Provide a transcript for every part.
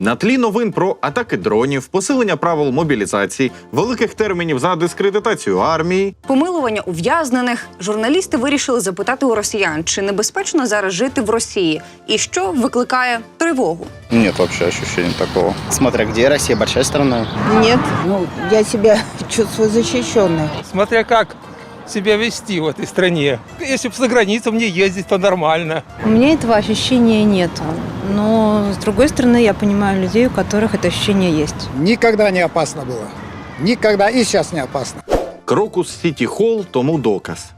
На тлі новин про атаки дронів, посилення правил мобілізації, великих термінів за дискредитацію армії, Помилування ув'язнених журналісти вирішили запитати у росіян, чи небезпечно зараз жити в Росії, і що викликає тривогу. Нет вообще ощущения такого. Смотря где, Россия большая страна. Нет, ну, я себя чувствую защищенной. смотря как себя вести в этой стране. Если бы за границу мне ездить, то нормально. У меня этого ощущения нет. Но, с другой стороны, я понимаю людей, у которых это ощущение есть. Никогда не опасно было. Никогда и сейчас не опасно. Крокус Сіті Холл тому доказ.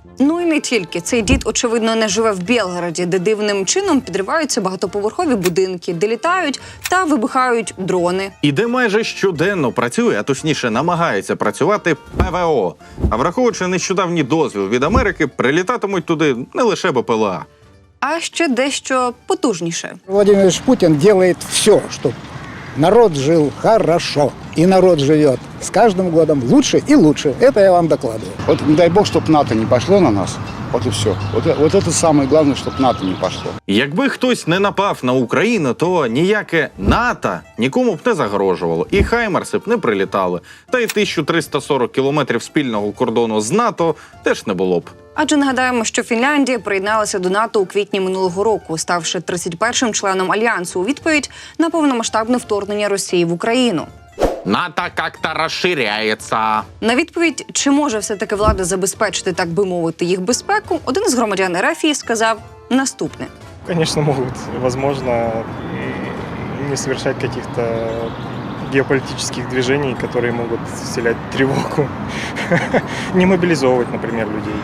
Не тільки цей дід, очевидно, не живе в Білгороді, де дивним чином підриваються багатоповерхові будинки, де літають та вибухають дрони. І де майже щоденно працює, а точніше намагається працювати ПВО. А враховуючи нещодавній дозвіл від Америки, прилітатимуть туди не лише БПЛА. А ще дещо потужніше. Владимир Владимирович Путин делает все, чтобы народ жил хорошо. И народ живет с каждым годом лучше и лучше. Это я вам докладываю. Вот не дай бог, чтобы НАТО не пошло на нас. Вот и все. Вот, э- вот это самое главное, чтобы НАТО не пошло. Якби хтось не напав на Україну, то ніяке НАТО нікому б не загрожувало, і Хаймарси б не прилітали. Та й 1340 кілометрів спільного кордону з НАТО теж не було б. Адже нагадаємо, що Фінляндія приєдналася до НАТО у квітні минулого року, ставши 31-м членом альянсу у відповідь на повномасштабне вторгнення Росії в Україну. НАТО як-то розширяється. На відповідь, чи може все-таки влада забезпечити, так би мовити, їх безпеку, один з громадян РФ сказав наступне: Конечно, могут, возможно, не совершать каких-то геополитических движений, которые могут вселять тревогу. Не мобилизовывать, например, людей.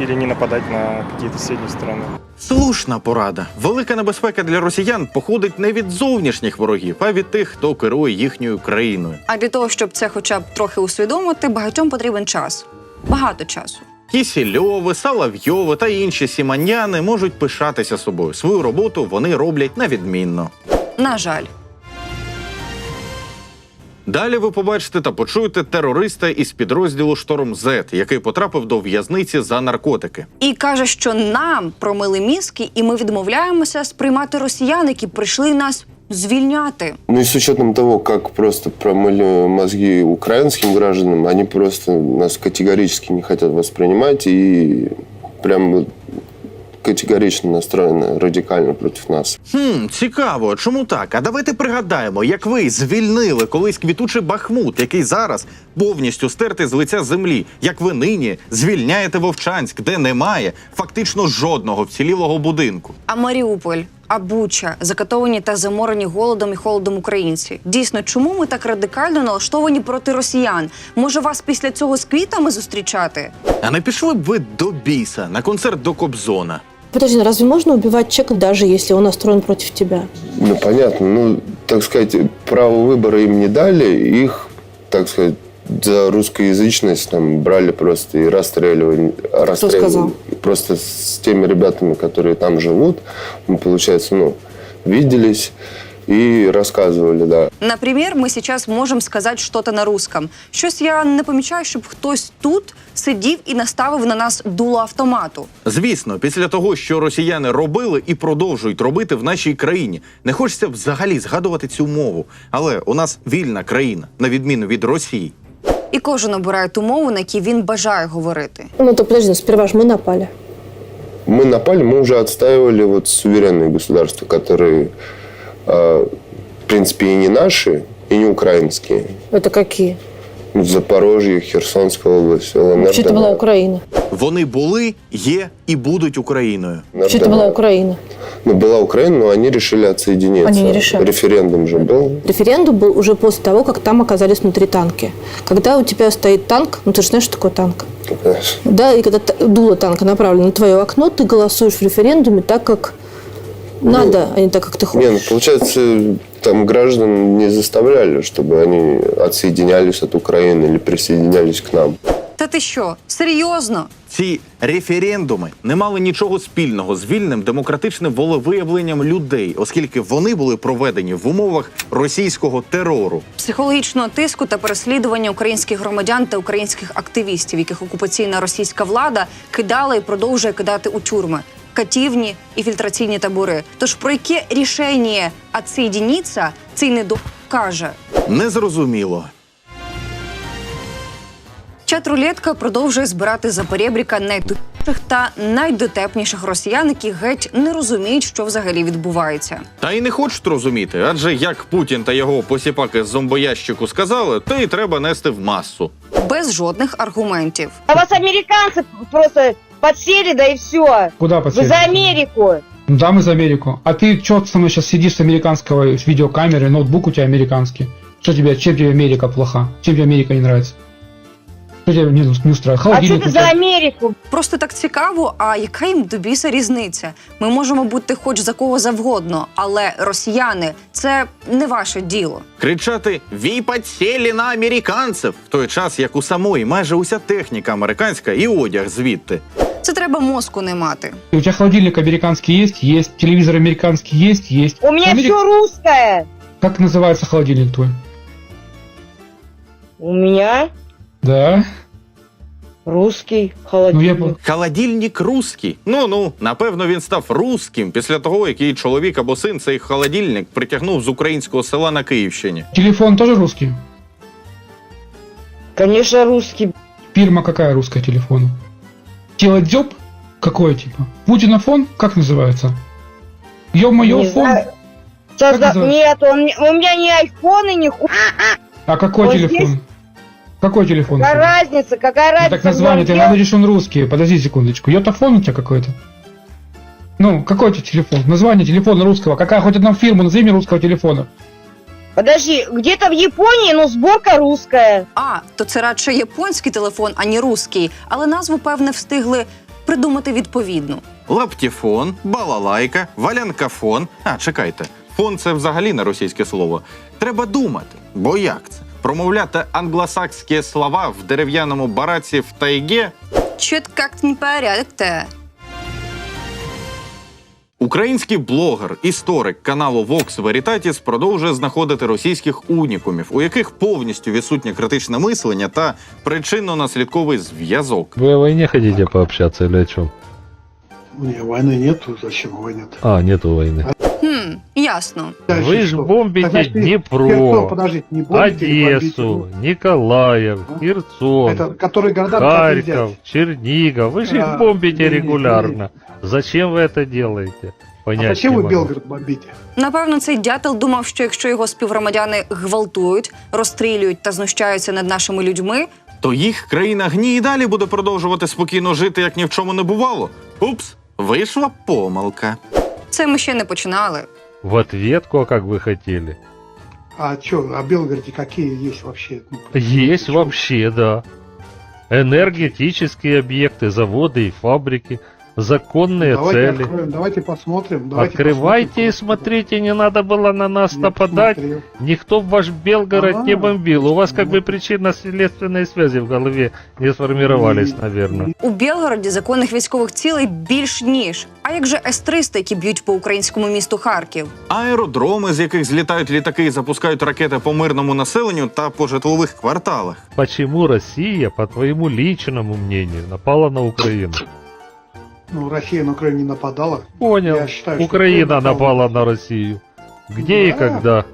Или не нападать на какие-то соседние страны. Слушна порада. Велика небезпека для росіян походить не від зовнішніх ворогів, а від тих, хто керує їхньою країною. а для того, щоб це хоча б трохи усвідомити, багатьом потрібен час. Багато часу. Кісільови, Салавйови та інші сіманяни можуть пишатися собою. Свою роботу вони роблять на відмінно. На жаль. Далі ви побачите та почуєте терориста із підрозділу Шторм З, який потрапив до в'язниці за наркотики. І каже, що нам промили мізки, і ми відмовляємося сприймати росіян, які прийшли нас звільняти. Ну и с учетом того, как просто промыли мозги украинским гражданам, они просто нас категорически не хотят воспринимать и прям категорично настроены радикально против нас. Хм, цікаво, чому так? А давайте пригадаємо, як ви звільнили колись квітучий Бахмут, який зараз повністю стертий з лиця землі. Як ви нині звільняєте Вовчанськ, де немає фактично жодного вцілілого будинку. А Маріуполь, а Буча, закатовані та заморені голодом і холодом українці. Дійсно, чому ми так радикально налаштовані проти росіян? Може, вас після цього з квітами зустрічати? А не пішли б ви до біса на концерт до Кобзона? Подожди, ну разве можно убивать человека, даже если он настроен против тебя? Ну, понятно. Ну, так сказать, право выбора им не дали. Их, так сказать, за русскоязычность там брали просто и расстреливали. расстреливали. сказал? Просто с теми ребятами, которые там живут, мы, получается, ну, виделись и рассказывали, да. Наприклад, ми зараз можемо сказати щось на русском. Щось я не помічаю, щоб хтось тут сидів і наставив на нас дуло автомату. Звісно, після того, що росіяни робили і продовжують робити в нашій країні, не хочеться взагалі згадувати цю мову. Але у нас вільна країна, на відміну від Росії. І кожен обирає ту мову, на якій він бажає говорити. Ну, то подожди, ну, сперва же мы напали. Мы напали, мы уже отстаивали вот суверенные государства, которые, э, в принципе, и не наши, и не украинские. Это какие? Запорожье, Херсонская область, ЛНР. Вообще-то была ДНР. Украина. Вони були, є і будуть Україною. Вообще-то была Украина. Ну, была Украина, но они решили отсоединиться. Они не решали. Референдум же был. Референдум был уже после того, как там оказались внутри танки. Когда у тебя стоит танк, ну ты же знаешь, что такое танк? Да, и когда т- дуло танка направлено на твое окно, ты голосуешь в референдуме так, как надо, а не так, как ты Не, ну, хочешь. получается, там граждан не заставляли, чтобы они отсоединялись от Украины или присоединялись к нам. Та ти що? Серйозно? Ці референдуми не мали нічого спільного з вільним демократичним волевиявленням людей, оскільки вони були проведені в умовах російського терору. Психологічного тиску та переслідування українських громадян та українських активістів, яких окупаційна російська влада кидала і продовжує кидати у тюрми. катівні і фільтраційні табори. Тож про яке рішення «отсоединиться» цей недо каже. Незрозуміло. Чат-рулетка продовжує збирати за перебріка найтупіших та найдотепніших росіян, які геть не розуміють, що взагалі відбувається. Та й не хочуть розуміти, адже як Путін та його посіпаки з зомбоящику сказали, то й треба нести в масу. Без жодних аргументів. А вас американцы просто подсели, да и все. Куда Вы подсели? за Америку. Ну да, мы за Америку. А ты что со мной сейчас сидишь с американского видеокамеры, ноутбук у тебя американский? Что тебе, чем тебе Америка плоха? Чем тебе Америка не нравится? Что тебе не, не устраивает? А что Холодильник ты у за тебя- Америку? Просто так цікаво, а яка їм до біса різниця? Ми можемо бути хоч за кого завгодно, але росіяни це не ваше діло. Кричати «Вій подсєлі на американців в той час, як у самої майже уся техніка американська і одяг звідти. Це треба мозку не мати. У тебя холодильник американский есть? Есть. Телевизор американский есть? Есть. У меня Америк- все русское. Как называется холодильник твой? У меня Да. русский Ну я холодильник. был. Холодильник русський. Ну ну, напевно, він став русським після того, як її чоловік або син цей холодильник притягнув з українського села на Київщині. Телефон тоже русский? Конечно, русский. Фирма какая русская телефона? Телодзёб? Какой типа? Путинофон? Как называется? Ё-моё, Не фон? знаю. Созда-? Нет, он, не- у меня ни айфоны, ни ху... А какой Вот телефон? здесь- Какой телефон? Какая разница, какая Ну, разница? так название, ты Где- говоришь, он русский. Подожди секундочку. Йотафон у тебя какой-то? Ну, какой у тебя телефон? Название телефона русского. Какая хоть одна фирма, назови мне русского телефона. Подожди, где-то в Японии, но сборка русская. А, то це радше японський телефон, а не руський, але назву, певне, встигли придумати відповідну. Лаптіфон, балалайка, валянкафон. А, чекайте, фон це взагалі не російське слово. Треба думати, бо як це? Промовляти англосакські слова в дерев'яному бараці в тайге Чет як не порядок-то. Український блогер, історик каналу Vox Veritatis продовжує знаходити російських унікумів, у яких повністю відсутнє критичне мислення та причинно-наслідковий зв'язок. Вы о войне хотите пообщаться или о чем? Не, войны нету, зачем войны А, нету войны. Хм, ясно. Вы ж бомбите Днепро, Одессу, Николаев, Херсон, которые Харьков, Чернигов. Вы же их А, бомбите не, не, регулярно. Зачем вы это делаете? Понять не могу. бомбите? Напевно, цей дятел думав, що якщо його співгромадяни гвалтують, розстрілюють та знущаються над нашими людьми, То їх країна гні і далі буде продовжувати спокійно жити, як ні в чому не бувало. Упс, вийшла помилка. це ми ще не починали. В ответку, а как вы хотели? А что, а в Белгороде какие есть вообще? Есть вообще, да. Энергетические объекты, заводы и фабрики, законные цели. давайте посмотрим. Открывайте и смотрите, не надо было на нас нападать. Никто в ваш Белгород не А, бомбил. У вас как ну. бы причинно-следственные связи в голове не сформировались, наверное. У Білгороді законних військових цілей більш ніж. А як же С-300, які б'ють по українському місту Харків? Аеродроми, з яких злітають літаки і запускають ракети по мирному населенню та по житлових кварталах. Почему Россия, по твоему личному мнению, напала на Украину? Ну, Россия на Украину не нападала. Понял. Я считаю, что Украина Украина напала на Россию. Где и Да. когда?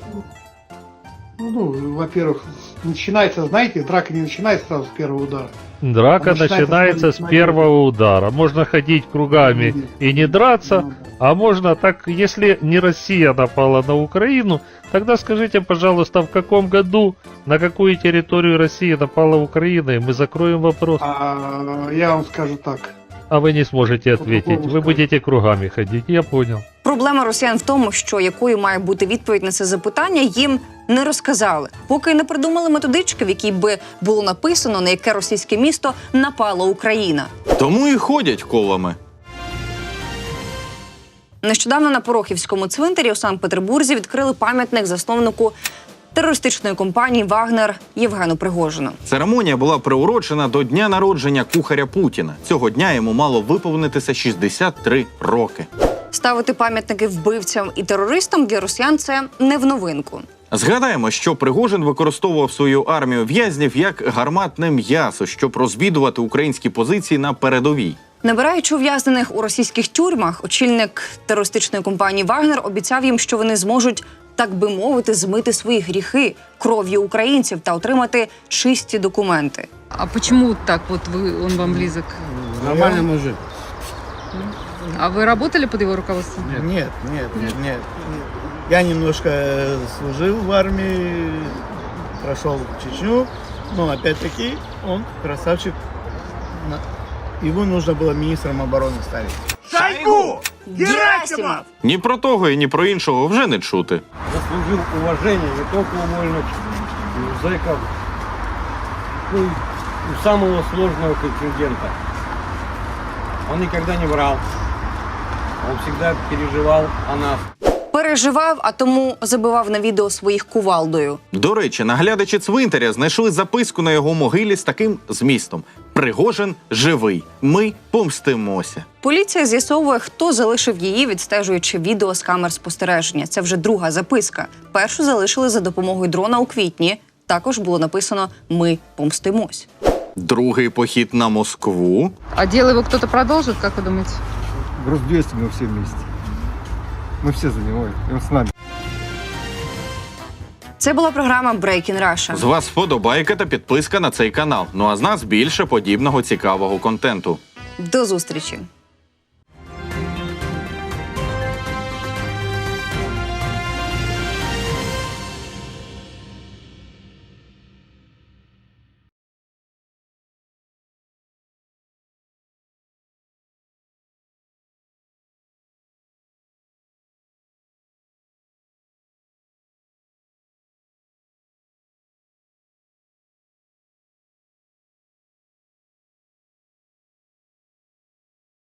Ну, во-первых, начинается, знаете, драка не начинается сразу с первого удара. Драка Она начинается начинается с с первого удара. Можно ходить кругами и не драться, Ну, да. А можно так, если не Россия напала на Украину, тогда скажите, пожалуйста, в каком году, на какую территорию России напала Украина, и мы закроем вопрос. А я вам скажу так. А вы не сможете ответить, вы будете кругами ходить, я понял. Проблема росіян в тому, що якою має бути відповідь на це запитання, їм не розказали, поки не придумали методички, в якій би було написано, на яке російське місто напала Україна. Тому і ходять колами. Нещодавно на Порохівському цвинтарі у Санкт-Петербурзі відкрили пам'ятник засновнику терористичної компанії Вагнер Євгену Пригожину. Церемонія була приурочена до дня народження кухаря Путіна. Цього дня йому мало виповнитися 63 роки. Ставити пам'ятники вбивцям і терористам для росіян це не в новинку. Згадаємо, що Пригожин використовував свою армію в'язнів як гарматне м'ясо, щоб розвідувати українські позиції на передовій. Набираючи ув'язнених у російських тюрмах, очільник терористичної компанії Вагнер обіцяв їм, що вони зможуть, так би мовити, змити свої гріхи кров'ю українців та отримати чисті документи. А почему так вот вы, он вам близок? Нормальный мужик. А вы работали под его руководством? Нет, нет, нет, нет. Я немножко служил в армии, прошел Чечню, но опять-таки он красавчик. На- Его нужно было министром обороны ставить. Герасимов! Ні про того і ні про іншого вже не чути. Заслужил уважение не только у вольных, и у ну, и у самого сложного контингента. Он никогда не врал. Он всегда переживал о нас. Переживав, а тому забивав на відео своїх кувалдою. До речі, наглядачі цвинтаря знайшли записку на його могилі з таким змістом: Пригожин живий. Ми помстимося. Поліція з'ясовує, хто залишив її, відстежуючи відео з камер спостереження. Це вже друга записка. Першу залишили за допомогою дрона у квітні. Також було написано Ми помстимось. Другий похід на Москву. А дело его кто-то продолжит, как вы думаете? Груз 200 мы все вместе. Мы все за него, и он с нами. Це була програма Breaking Russia. З вас вподобайка та підписка на цей канал. Ну а з нас більше подібного цікавого контенту. До зустрічі.